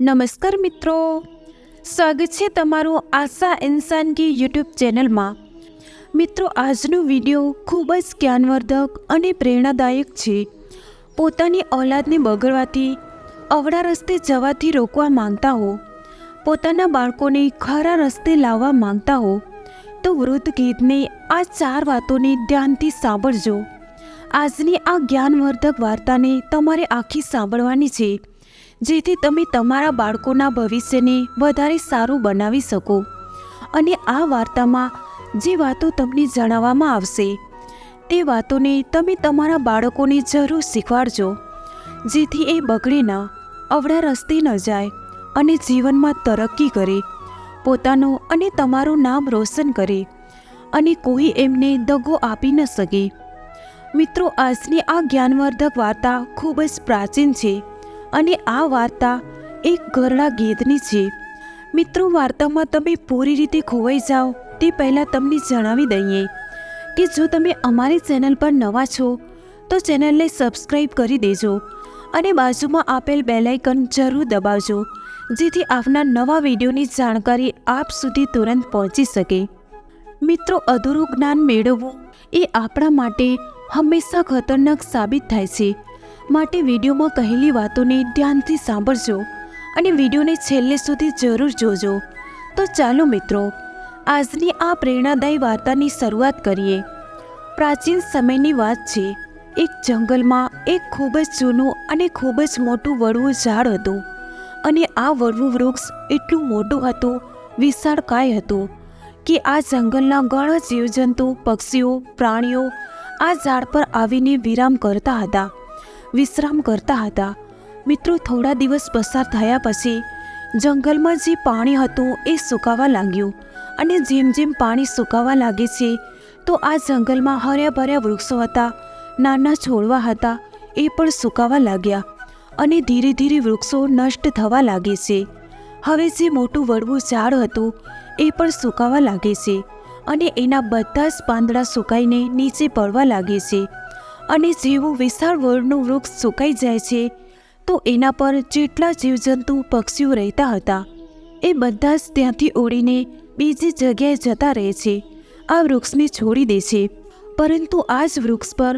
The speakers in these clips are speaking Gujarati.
નમસ્કાર મિત્રો. સ્વાગત છે તમારું આશા ઇન્સાન કી યુટ્યુબ ચેનલમાં. મિત્રો, આજનો વીડિયો ખૂબ જ જ્ઞાનવર્ધક અને પ્રેરણાદાયક છે. પોતાની ઓલાદને બગડવાથી, અવળા રસ્તે જવાથી રોકવા માંગતા હો. પોતાના બાળકોને ખરા રસ્તે લાવવા માંગતા હો. તો વૃદ્ધ ગીતને આ ચાર વાતોને ધ્યાનથી સાંભળજો. આજની આ જ્ઞાનવર્ધક વાર્તાને તમારે આખી સાંભળવાની છે. જેથી તમે તમારા બાળકોના ભવિષ્યને વધારે સારું બનાવી શકો. અને આ વાર્તામાં જે વાતો તમને જણાવવામાં આવશે, તે વાતોને તમે તમારા બાળકોને જરૂર શીખવાડજો, જેથી એ બગડે ના અવળા રસ્તે ન જાય અને જીવનમાં તરક્કી કરે, પોતાનું અને તમારું નામ રોશન કરે અને કોઈ એમને દગો આપી ન શકે. મિત્રો, આજની આ જ્ઞાનવર્ધક વાર્તા ખૂબ જ પ્રાચીન છે. અને આ વાર્તા એક ઘરડા ગીતની છે. મિત્રો, વાર્તામાં તમે પૂરી રીતે ખોવાઈ જાઓ, તે પહેલાં તમને જણાવી દઈએ કે જો તમે અમારી ચેનલ પર નવા છો, તો ચેનલને સબસ્ક્રાઈબ કરી દેજો અને બાજુમાં આપેલ બેલાઇકન જરૂર દબાવજો, જેથી આપના નવા વિડીયોની જાણકારી આપ સુધી તુરંત પહોંચી શકે. મિત્રો, અધૂરું જ્ઞાન મેળવવું એ આપણા માટે હંમેશા ખતરનાક સાબિત થાય છે. માટે વિડીયોમાં કહેલી વાતોને ધ્યાનથી સાંભળજો અને વિડીયોને છેલ્લે સુધી જરૂર જોજો. તો ચાલો મિત્રો, આજની આ પ્રેરણાદાયી વાર્તાની શરૂઆત કરીએ. પ્રાચીન સમયની વાત છે, એક જંગલમાં એક ખૂબ જ જૂનું અને ખૂબ જ મોટું વડવું ઝાડ હતું અને આ વડવું વૃક્ષ એટલું મોટું હતું વિશાળકાય હતું કે આ જંગલના ઘણા જીવજંતુ, પક્ષીઓ, પ્રાણીઓ આ ઝાડ પર આવીને વિરામ કરતા હતા. વિશ્રામ કરતા હતા. મિત્રો, થોડા દિવસ પસાર થયા પછી જંગલમાં જે પાણી હતું એ સુકાવા લાગ્યું અને જેમ જેમ પાણી સુકાવા લાગે છે, તો આ જંગલમાં હર્યા ભર્યા વૃક્ષો હતા, નાના છોડવા હતા, એ પણ સુકાવા લાગ્યા અને ધીરે ધીરે વૃક્ષો નષ્ટ થવા લાગે છે. હવે જે મોટું વડવું ઝાડ હતું, એ પણ સુકાવા લાગે છે અને એના બધા જ પાંદડા સુકાઈને નીચે પડવા લાગે છે. અને જેવું વિશાળ વડનું વૃક્ષ સુકાઈ જાય છે, તો એના પર જેટલા જીવજંતુ પક્ષીઓ રહેતા હતા, એ બધા જ ત્યાંથી ઓડીને બીજી જગ્યાએ જતા રહે છે, આ વૃક્ષને છોડી દે છે. પરંતુ આ જ વૃક્ષ પર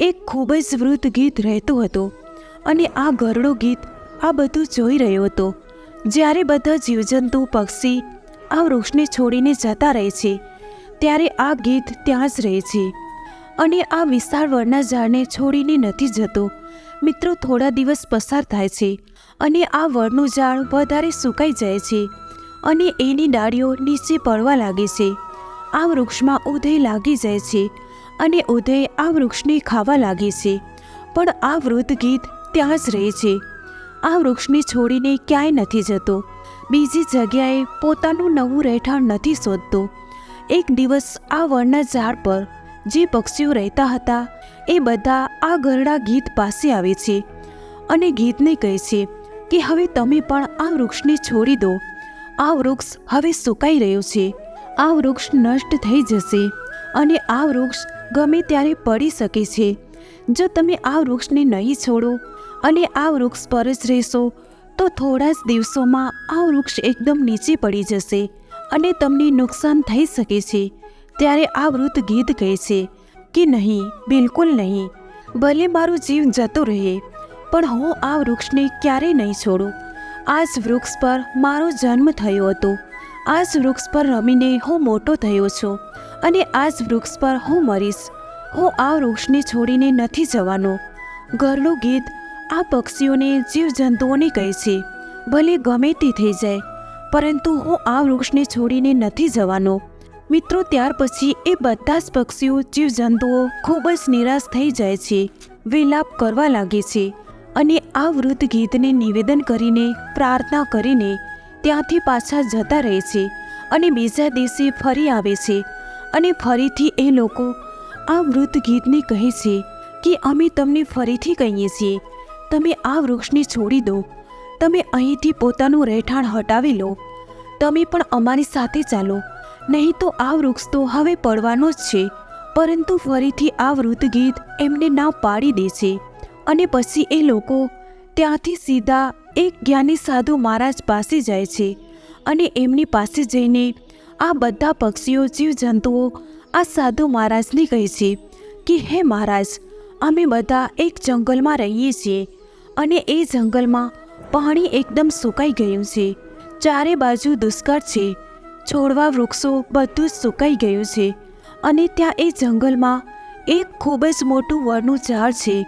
એક ખૂબ જ વૃદ્ધ ગીત રહેતો હતો અને આ ગરડો ગીત આ બધું જોઈ રહ્યો હતો. જ્યારે બધા જીવજંતુ પક્ષી આ વૃક્ષને છોડીને જતા રહે છે, ત્યારે આ ગીત ત્યાં જ રહે છે. અને આ વિશાળ વડના ઝાડને છોડીને નથી જતો. મિત્રો, થોડા દિવસ પસાર થાય છે અને આ વરનું ઝાડ વધારે સુકાઈ જાય છે અને એની ડાળીઓ નીચે પડવા લાગે છે. આ વૃક્ષમાં ઉદય લાગી જાય છે અને ઉદય આ વૃક્ષને ખાવા લાગે છે. પણ આ વૃદ્ધ ગીત ત્યાં જ રહે છે. આ વૃક્ષને છોડીને ક્યાંય નથી જતો. બીજી જગ્યાએ પોતાનું નવું રહેઠાણ નથી શોધતો. એક દિવસ આ વરના ઝાડ પર જે પક્ષીઓ રહેતા હતા, એ બધા આ ગરડા ગીત પાસે આવે છે અને ગીતને કહે છે કે હવે તમે પણ આ વૃક્ષને છોડી દો. આ વૃક્ષ હવે સુકાઈ રહ્યો છે. આ વૃક્ષ નષ્ટ થઈ જશે અને આ વૃક્ષ ગમે ત્યારે પડી શકે છે. જો તમે આ વૃક્ષને નહીં છોડો અને આ વૃક્ષ પર જ રહેશો, તો થોડા જ દિવસોમાં આ વૃક્ષ એકદમ નીચે પડી જશે અને તમને નુકસાન થઈ શકે છે. ત્યારે આ વૃદ્ધ ગીત કહે છે કે નહીં, બિલકુલ નહીં. ભલે મારો જીવ જતો રહે, પણ હું આ વૃક્ષને ક્યારેય નહીં છોડું. આ જ વૃક્ષ પર મારો જન્મ થયો હતો. આ જ વૃક્ષ પર રમીને હું મોટો થયો છું અને આ જ વૃક્ષ પર હું મરીશ. હું આ વૃક્ષને છોડીને નથી જવાનો. ઘરનું ગીત આ પક્ષીઓને જીવજંતુઓને કહે છે. ભલે ગમે તે થઈ જાય, પરંતુ હું આ વૃક્ષને છોડીને નથી જવાનો. મિત્રો, ત્યાર પછી એ બધા જ પક્ષીઓ, જીવજંતુઓ ખૂબ જ નિરાશ થઈ જાય છે, વિલાપ કરવા લાગે છે અને આ વૃદ્ધ ગીતને નિવેદન કરીને, પ્રાર્થના કરીને ત્યાંથી પાછા જતા રહે છે અને બીજા દિવસે ફરી આવે છે અને ફરીથી એ લોકો આ વૃદ્ધ ગીતને કહે છે કે, અમે તમને ફરીથી કહીએ છીએ, તમે આ વૃક્ષને છોડી દો, તમે અહીંથી પોતાનું રહેઠાણ હટાવી લો, તમે પણ અમારી સાથે ચાલો નહીં તો આ વૃક્ષ તો હવે પડવાનો જ છે. પરંતુ ફરીથી આ વૃદ્ધ ગીત એમને ના પાડી દે છે. અને પછી એ લોકો ત્યાંથી સીધા એક જ્ઞાની સાધુ મહારાજ પાસે જાય છે. અને એમની પાસે જઈને આ બધા પક્ષીઓ, જીવજંતુઓ આ સાધુ મહારાજને કહે છે કે, હે મહારાજ, અમે બધા એક જંગલમાં રહીએ છીએ. અને એ જંગલમાં પાણી એકદમ સુકાઈ ગયું છે. ચારે બાજુ દુષ્કાળ છે. છોડવા વૃક્ષો બધું જ સુકાઈ ગયું છે અને ત્યાં એ જંગલમાં એક ખૂબ જ મોટું વડનું ઝાડ છે.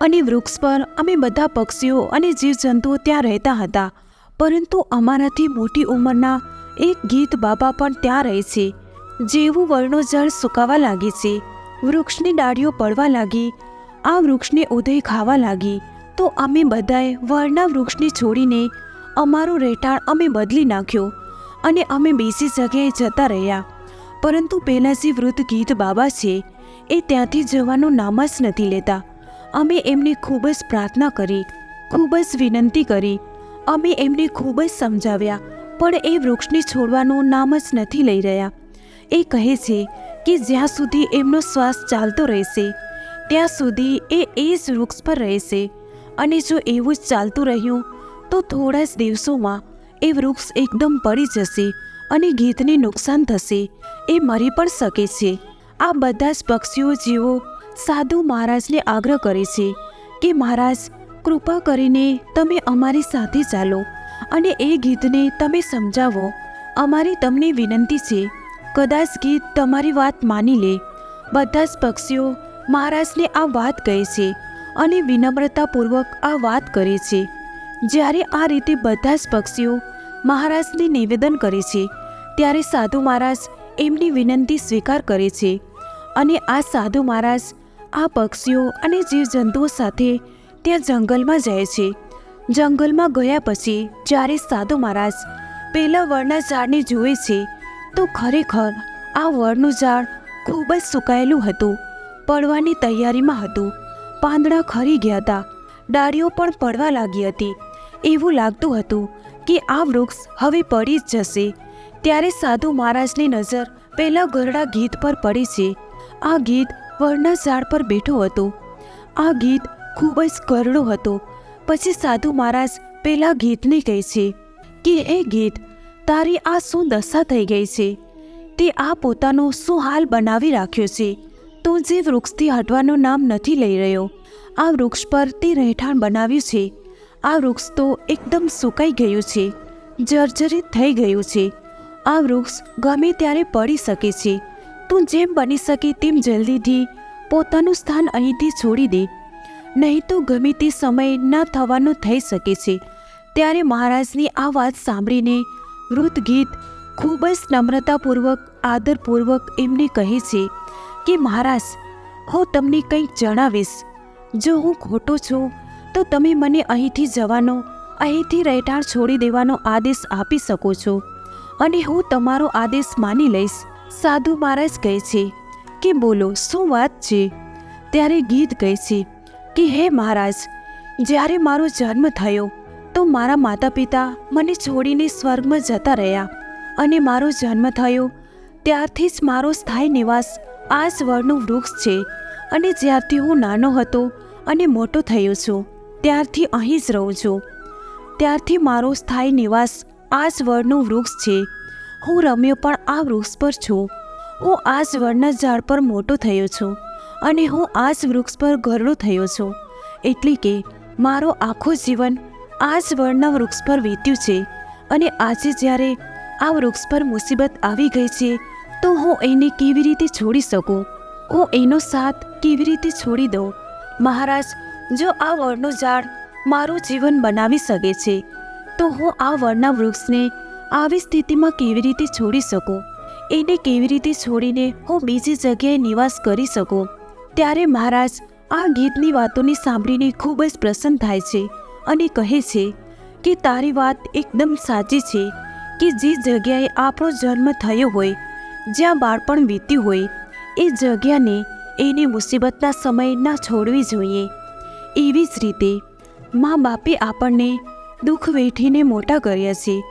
અને વૃક્ષ પર અમે બધા પક્ષીઓ અને જીવજંતુઓ ત્યાં રહેતા હતા. પરંતુ અમારાથી મોટી ઉંમરના એક ગીત બાબા પણ ત્યાં રહે છે, જેવું વરનો ઝાડ સુકાવા લાગે છે. વૃક્ષની ડાળીઓ પડવા લાગી, આ વૃક્ષને ઉદય ખાવા લાગી. તો અમે બધાએ વરના વૃક્ષને છોડીને અમારું રહેઠાણ અમે બદલી નાખ્યો. અને અમે બીજી જગ્યાએ જતા રહ્યા. પરંતુ પહેલાં જે વૃદ્ધ ગીત બાબા છે, એ ત્યાંથી જવાનું નામ જ નથી લેતા. અમે એમને ખૂબ જ પ્રાર્થના કરી, ખૂબ જ વિનંતી કરી. અમે એમને ખૂબ જ સમજાવ્યા, પણ એ વૃક્ષને છોડવાનું નામ જ નથી લઈ રહ્યા. એ કહે છે કે જ્યાં સુધી એમનો શ્વાસ ચાલતો રહેશે, ત્યાં સુધી એ એ જ વૃક્ષ પર રહેશે. અને જો એવું જ ચાલતું રહ્યું, તો થોડા જ દિવસોમાં એ વૃક્ષ એકદમ પડી જશે અને ગીતને નુકસાન થશે, એ મરી પણ શકે છે. આ બધા જ પક્ષીઓ જેવો સાધુ મહારાજને આગ્રહ કરે છે કે, મહારાજ, કૃપા કરીને તમે અમારી સાથે ચાલો અને એ ગીતને તમે સમજાવો. અમારી તમને વિનંતી છે, કદાચ ગીત તમારી વાત માની લે. બધા જ પક્ષીઓ મહારાજને આ વાત કહે છે અને વિનમ્રતાપૂર્વક આ વાત કરે છે. જ્યારે આ રીતે બધા જ પક્ષીઓ મહારાજને નિવેદન કરે છે. ત્યારે સાધુ મહારાજ એમની વિનંતી સ્વીકાર કરે છે અને આ સાધુ મહારાજ આ પક્ષીઓ અને જીવજંતુઓ સાથે ત્યાં જંગલમાં જાય છે. જંગલમાં ગયા પછી જ્યારે સાધુ મહારાજ પહેલા વડના ઝાડને જુએ છે, તો ખરેખર આ વડનું ઝાડ ખૂબ જ સુકાયેલું હતું, પડવાની તૈયારીમાં હતું. પાંદડા ખરી ગયા હતા. ડાળીઓ પણ પડવા લાગી હતી. એવું લાગતું હતું કે આ વૃક્ષ હવે પડી જ જશે. ત્યારે સાધુ મહારાજની નજર પહેલા ગરડા ગીત પર પડી છે. આ ગીત વડના ઝાડ પર બેઠો હતો. આ ગીત ખૂબ જ કરડો હતો. પછી સાધુ મહારાજ પહેલા ગીતને કહે છે કે, એ ગીત, તારી આ શું દશા થઈ ગઈ છે? તે આ પોતાનો શું હાલ બનાવી રાખ્યો છે? તો જે વૃક્ષથી હટવાનું નામ નથી લઈ રહ્યો. આ વૃક્ષ પર તે રહેઠાણ બનાવ્યું છે. આ વૃક્ષ તો એકદમ સુકાઈ ગયું છે, જર્જરિત થઈ ગયું છે. આ વૃક્ષ ગમે ત્યારે પડી શકે છે. તું જેમ બની શકે તેમ જલ્દીથી પોતાનું સ્થાન અહીંથી છોડી દે. નહીં તો ગમે તે સમય ન થવાનું થઈ શકે છે. ત્યારે મહારાજની આ વાત સાંભળીને વૃદ્ધ ગીત ખૂબ જ નમ્રતાપૂર્વક, આદરપૂર્વક એમને કહે છે કે, મહારાજ, હું તમને કંઈક જણાવીશ. જો હું ખોટો છું તો તમે મને અહીંથી જવાનો, અહીંથી રહેઠાણ છોડી દેવાનો આદેશ આપી શકો છો. અને હું તમારો આદેશ માની લઈશ. સાધુ મહારાજ કહે છે કે બોલો, શું વાત છે? ત્યારે ગીત કહે છે કે, હે મહારાજ, જ્યારે મારો જન્મ થયો, તો મારા માતા પિતા મને છોડીને સ્વર્ગમાં જતા રહ્યા. અને મારો જન્મ થયો, ત્યારથી જ મારો સ્થાયી નિવાસ આ જ વૃક્ષ છે. અને જ્યારથી હું નાનો હતો અને મોટો થયો છું ત્યારથી અહીં જ રહું છું. ત્યારથી મારો સ્થાયી નિવાસ આ જ વડનું વૃક્ષ છે. હું રમ્યો પણ આ વૃક્ષ પર છું. હું આ જ વડના ઝાડ પર મોટો થયો છું અને હું આ જ વૃક્ષ પર ઘરડો થયો છું. એટલે કે મારો આખો જીવન આ જ વડના વૃક્ષ પર વીત્યું છે અને આજે જ્યારે આ વૃક્ષ પર મુસીબત આવી ગઈ છે, તો હું એને કેવી રીતે છોડી શકું? હું એનો સાથ કેવી રીતે છોડી દઉં? મહારાજ જો આ વડનું ઝાડ મારું જીવન બનાવી શકે છે, તો હું આ વડના વૃક્ષને આવી સ્થિતિમાં કેવી રીતે છોડી શકું? એને કેવી રીતે છોડીને હું બીજી જગ્યાએ નિવાસ કરી શકું? ત્યારે મહારાજ આ ગીતની વાતોને સાંભળીને ખૂબ જ પ્રસન્ન થાય છે અને કહે છે કે તારી વાત એકદમ સાચી છે કે જે જગ્યાએ આપણો જન્મ થયો હોય, જ્યાં બાળપણ વીત્યું હોય, એ જગ્યાને એની મુસીબતના સમય ના છોડવી જોઈએ. એવી જ રીતે મા બાપે આપણને દુઃખ વેઠીને મોટા કર્યા છે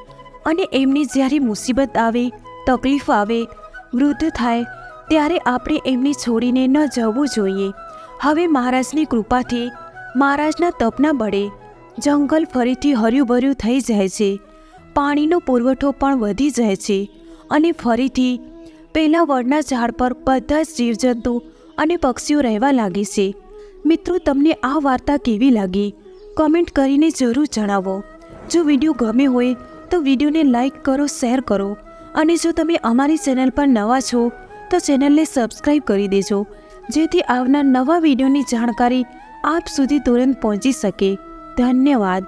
અને એમની જ્યારે મુસીબત આવે, તકલીફ આવે, વૃદ્ધ થાય, ત્યારે આપણે એમને છોડીને ન જવું જોઈએ. હવે મહારાજની કૃપાથી મહારાજના તપના બળે જંગલ ફરીથી હર્યુંભર્યું થઈ જાય છે. પાણીનો પુરવઠો પણ વધી જાય છે અને ફરીથી પહેલાં વડના ઝાડ પર બધા જ જીવજંતુ અને પક્ષીઓ રહેવા લાગે છે. મિત્રો, તમને આ વાર્તા કેવી લાગી? કોમેન્ટ કરીને જરૂર જણાવો. જો વીડિયો ગમે હોય, તો વિડીયોને લાઈક કરો શેર કરો. અને જો તમે અમારી ચેનલ પર નવા છો, તો ચેનલને સબસ્ક્રાઈબ કરી દેજો, જેથી આવનાર નવા વિડીયોની જાણકારી આપ સુધી તુરંત પહોંચી શકે. ધન્યવાદ.